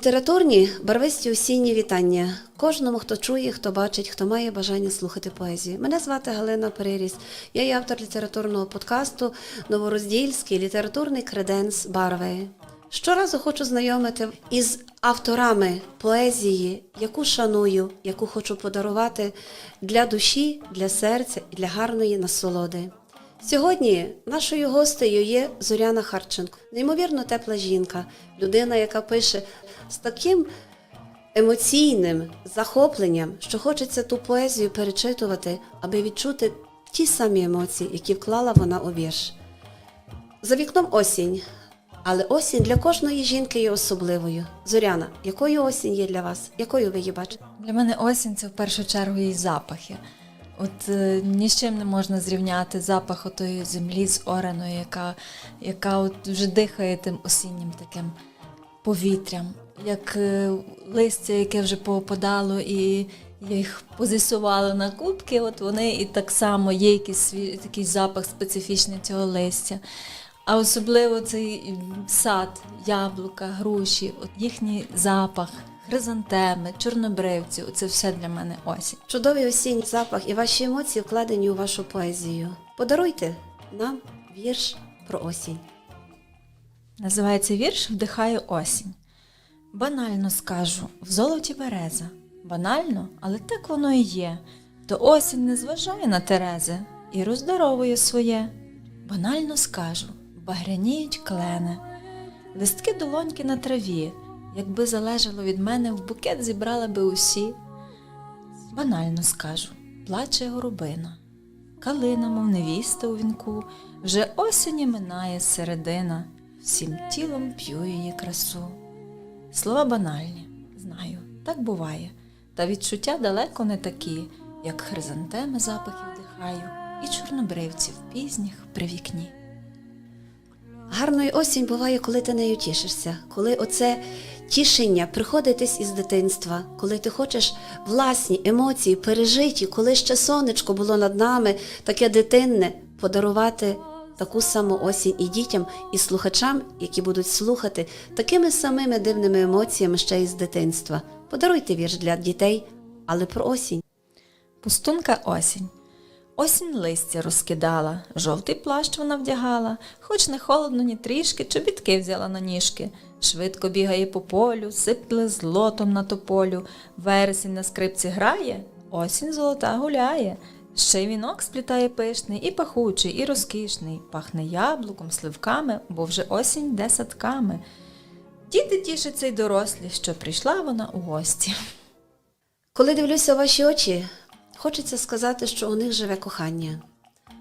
Літературні барвисті осінні вітання кожному, хто чує, хто бачить, хто має бажання слухати поезію. Мене звати Галина Переріс. Я є автор літературного подкасту Новороздільський літературний креденс Барви. Щоразу хочу знайомити із авторами поезії, яку шаную, яку хочу подарувати для душі, для серця і для гарної насолоди. Сьогодні нашою гостею є Зоряна Харченко, неймовірно тепла жінка, людина, яка пише з таким емоційним захопленням, що хочеться ту поезію перечитувати, аби відчути ті самі емоції, які вклала вона у вірш. За вікном осінь, але осінь для кожної жінки є особливою. Зоряна, якою осінь є для вас? Якою ви її бачите? Для мене осінь це в першу чергу її запахи. От е, ні з чим не можна зрівняти запах отої землі з ораною, яка, яка от вже дихає тим осіннім таким повітрям, як е, листя, яке вже поопадало, і їх позисувало на кубки, от вони і так само є якийсь свій, такий запах специфічний цього листя. А особливо цей сад, яблука, груші, от їхній запах, хризантеми, чорнобривці це все для мене осінь. Чудовий осінній запах і ваші емоції вкладені у вашу поезію. Подаруйте нам вірш про осінь. Називається вірш Вдихає осінь. Банально скажу, в золоті береза. Банально, але так воно і є. То осінь не зважає на Терези і роздоровує своє. Банально скажу, багряніють клени, листки долоньки на траві. Якби залежало від мене, в букет зібрала би усі. Банально скажу, плаче горобина. Калина, мов невіста у вінку, вже осені минає середина, всім тілом п'ю її красу. Слова банальні, знаю, так буває, та відчуття далеко не такі, як хризантеми запахи вдихаю і чорнобривців пізніх при вікні. Гарною осінь буває, коли ти нею тішишся, коли оце тішення приходить із дитинства, коли ти хочеш власні емоції пережиті, коли ще сонечко було над нами, таке дитинне, подарувати таку саму осінь і дітям, і слухачам, які будуть слухати такими самими дивними емоціями ще із дитинства. Подаруйте вірш для дітей, але про осінь. Пустунка осінь. Осінь листя розкидала, жовтий плащ вона вдягала, хоч не холодно, ні трішки, чобітки взяла на ніжки. Швидко бігає по полю, сипле злотом на тополю. Вересень на скрипці грає, осінь золота гуляє. Ще й вінок сплітає пишний, і пахучий, і розкішний, пахне яблуком, сливками, бо вже осінь йде садками. Діти тішаться й дорослі, що прийшла вона у гості. Коли дивлюся у ваші очі, хочеться сказати, що у них живе кохання.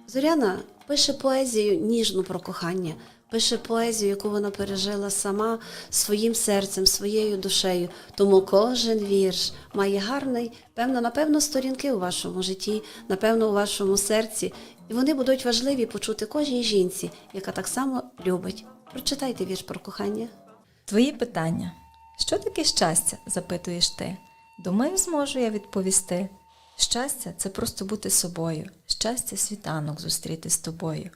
Зоряна пише поезію ніжну про кохання, пише поезію, яку вона пережила сама своїм серцем, своєю душею. Тому кожен вірш має гарний, певно, напевно, сторінки у вашому житті, напевно, у вашому серці, і вони будуть важливі почути кожній жінці, яка так само любить. Прочитайте вірш про кохання. Твої питання. Що таке щастя? запитуєш ти. Думаю, зможу я відповісти. Щастя це просто бути собою. Щастя світанок зустріти з тобою.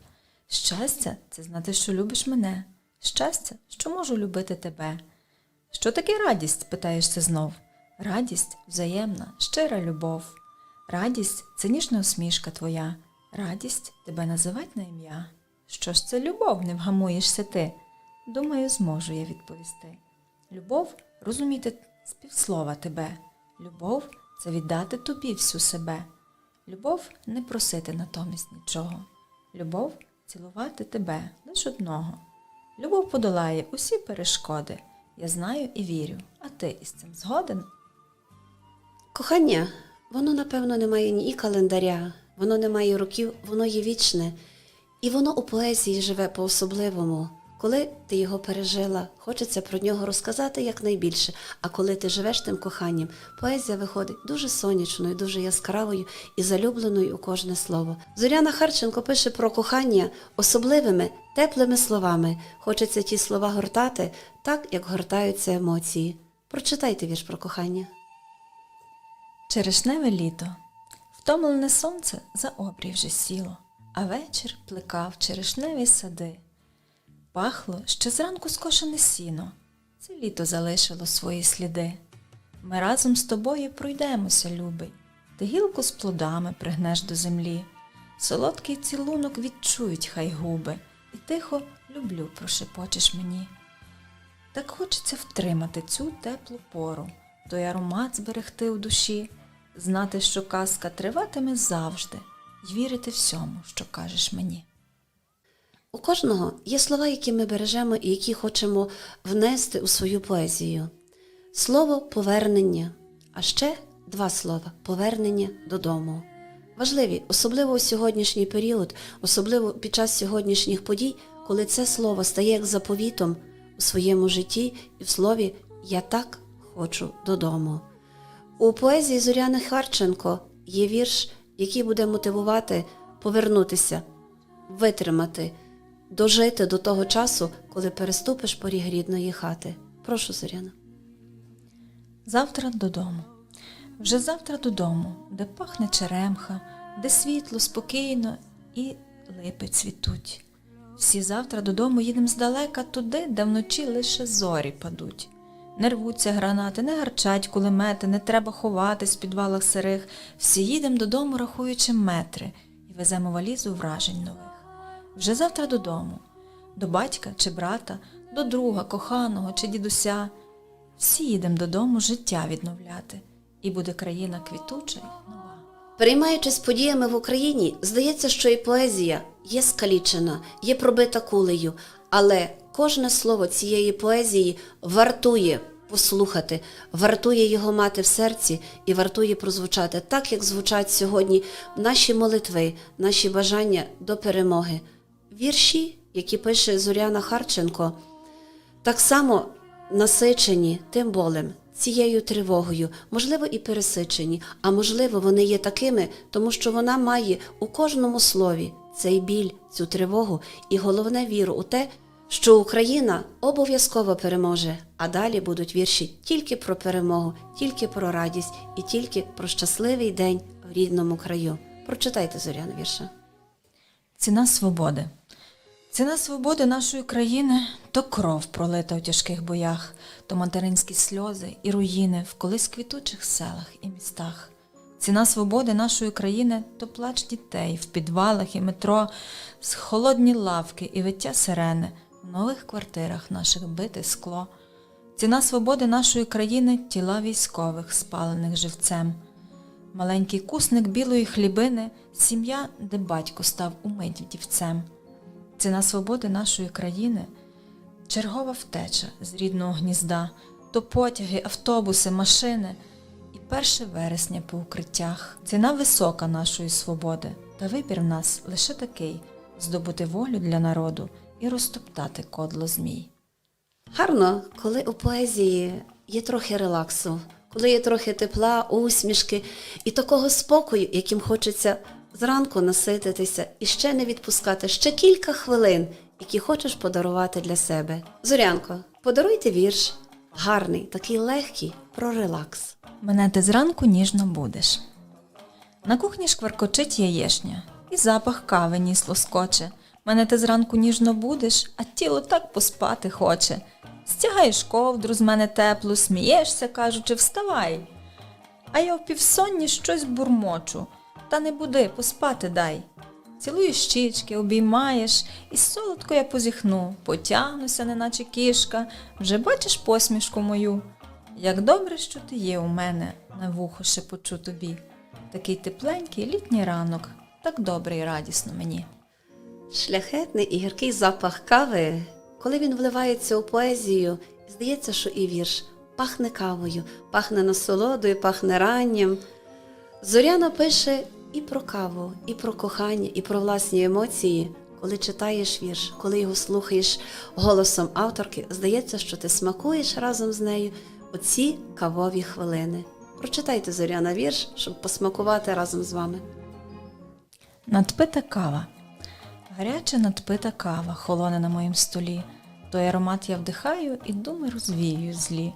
Щастя це знати, що любиш мене. Щастя, що можу любити тебе. Що таке радість? питаєшся знов. Радість взаємна, щира любов. Радість це ніжна усмішка твоя. Радість тебе називать на ім'я. Що ж це любов, не вгамуєшся ти? Думаю, зможу я відповісти. Любов розуміти з півслова тебе. Любов це віддати тобі всю себе. Любов не просити натомість нічого. Любов цілувати тебе лиш одного. Любов подолає усі перешкоди. Я знаю і вірю, а ти із цим згоден? Кохання, воно, напевно, не має ні календаря, воно не має років, воно є вічне. І воно у поезії живе по-особливому. Коли ти його пережила, хочеться про нього розказати якнайбільше. А коли ти живеш тим коханням, поезія виходить дуже сонячною, дуже яскравою і залюбленою у кожне слово. Зоряна Харченко пише про кохання особливими, теплими словами. Хочеться ті слова гортати так, як гортаються емоції. Прочитайте вірш про кохання. Черешневе літо. Втомлене сонце за обрій вже сіло, а вечір плекав черешневі сади. Пахло ще зранку скошене сіно, це літо залишило свої сліди. Ми разом з тобою пройдемося, любий. Ти гілку з плодами пригнеш до землі. Солодкий цілунок відчують хай губи, і тихо люблю прошепочеш мені. Так хочеться втримати цю теплу пору, той аромат зберегти в душі, знати, що казка триватиме завжди, й вірити всьому, що кажеш мені. У кожного є слова, які ми бережемо і які хочемо внести у свою поезію. Слово повернення, а ще два слова повернення додому. Важливі, особливо у сьогоднішній період, особливо під час сьогоднішніх подій, коли це слово стає як заповітом у своєму житті і в слові Я так хочу додому. У поезії Зоряни Харченко є вірш, який буде мотивувати повернутися, витримати, дожити до того часу, коли переступиш поріг рідної хати. Прошу, Зоряна. Завтра додому. Вже завтра додому, де пахне черемха, де світло, спокійно і липи цвітуть. Всі завтра додому їдем здалека туди, де вночі лише зорі падуть. Не рвуться гранати, не гарчать кулемети, не треба ховатись в підвалах сирих. Всі їдем додому, рахуючи метри, і веземо валізу вражень нових. Вже завтра додому, до батька чи брата, до друга, коханого чи дідуся. Всі їдем додому життя відновляти, і буде країна квітуча й нова. Переймаючись подіями в Україні, здається, що і поезія є скалічена, є пробита кулею, але кожне слово цієї поезії вартує послухати, вартує його мати в серці і вартує прозвучати так, як звучать сьогодні наші молитви, наші бажання до перемоги. Вірші, які пише Зоряна Харченко, так само насичені тим болем, цією тривогою, можливо, і пересичені, а можливо, вони є такими, тому що вона має у кожному слові цей біль, цю тривогу і головне віру у те, що Україна обов'язково переможе, а далі будуть вірші тільки про перемогу, тільки про радість і тільки про щасливий день в рідному краю. Прочитайте Зоряна вірша. Ціна свободи. Ціна свободи нашої країни то кров пролита у тяжких боях, то материнські сльози і руїни в колись квітучих селах і містах. Ціна свободи нашої країни то плач дітей в підвалах і метро, з холодні лавки і виття сирени в нових квартирах наших бите скло. Ціна свободи нашої країни тіла військових, спалених живцем. Маленький кусник білої хлібини, сім'я, де батько став умить вдівцем. Ціна свободи нашої країни чергова втеча з рідного гнізда, то потяги, автобуси, машини і 1 вересня по укриттях. Ціна висока нашої свободи, та вибір в нас лише такий здобути волю для народу і розтоптати кодло змій. Гарно, коли у поезії є трохи релаксу, коли є трохи тепла, усмішки і такого спокою, яким хочеться зранку насититися і ще не відпускати ще кілька хвилин, які хочеш подарувати для себе. Зорянко, подаруйте вірш гарний, такий легкий про релакс. Мене ти зранку ніжно будеш. На кухні шкваркочить яєшня, і запах кави ніс лоскоче. Мене ти зранку ніжно будеш, а тіло так поспати хоче. Стягаєш ковдру з мене теплу, смієшся, кажучи, вставай. А я в півсонні щось бурмочу, та не буди, поспати дай. Цілуєш щічки, обіймаєш, і солодко я позіхну, потягнуся, неначе кішка, вже бачиш посмішку мою. Як добре, що ти є у мене, на вухо шепочу тобі. Такий тепленький літній ранок, так добре і радісно мені. Шляхетний і гіркий запах кави, коли він вливається у поезію, здається, що і вірш пахне кавою, пахне насолодою, пахне ранням. Зоряна пише і про каву, і про кохання, і про власні емоції. Коли читаєш вірш, коли його слухаєш голосом авторки, здається, що ти смакуєш разом з нею оці кавові хвилини. Прочитайте Зоряна вірш, щоб посмакувати разом з вами. Надпита кава. Гаряча надпита кава холоне на моїм столі. Той аромат я вдихаю і думи розвіюю злі.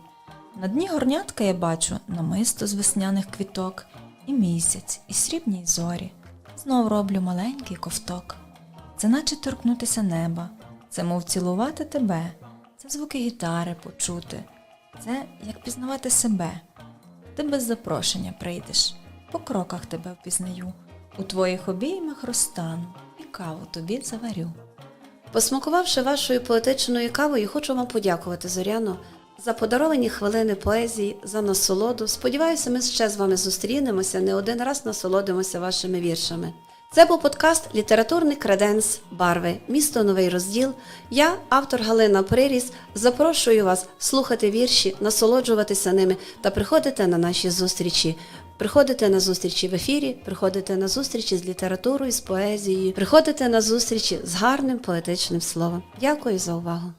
На дні горнятка я бачу намисто з весняних квіток, і місяць, і срібні зорі. Знов роблю маленький ковток. Це наче торкнутися неба, це мов цілувати тебе, це звуки гітари почути, це як пізнавати себе. Ти без запрошення прийдеш, по кроках тебе впізнаю, у твоїх обіймах розтану і каву тобі заварю. Посмакувавши вашою поетичною кавою, хочу вам подякувати, Зоряно, за подаровані хвилини поезії, за насолоду. Сподіваюся, ми ще з вами зустрінемося, не один раз насолодимося вашими віршами. Це був подкаст Літературний креденс Барви, місто Новий розділ. Я, автор Галина Приріс, запрошую вас слухати вірші, насолоджуватися ними та приходити на наші зустрічі. Приходите на зустрічі в ефірі, приходите на зустрічі з літературою, з поезією, приходите на зустрічі з гарним поетичним словом. Дякую за увагу.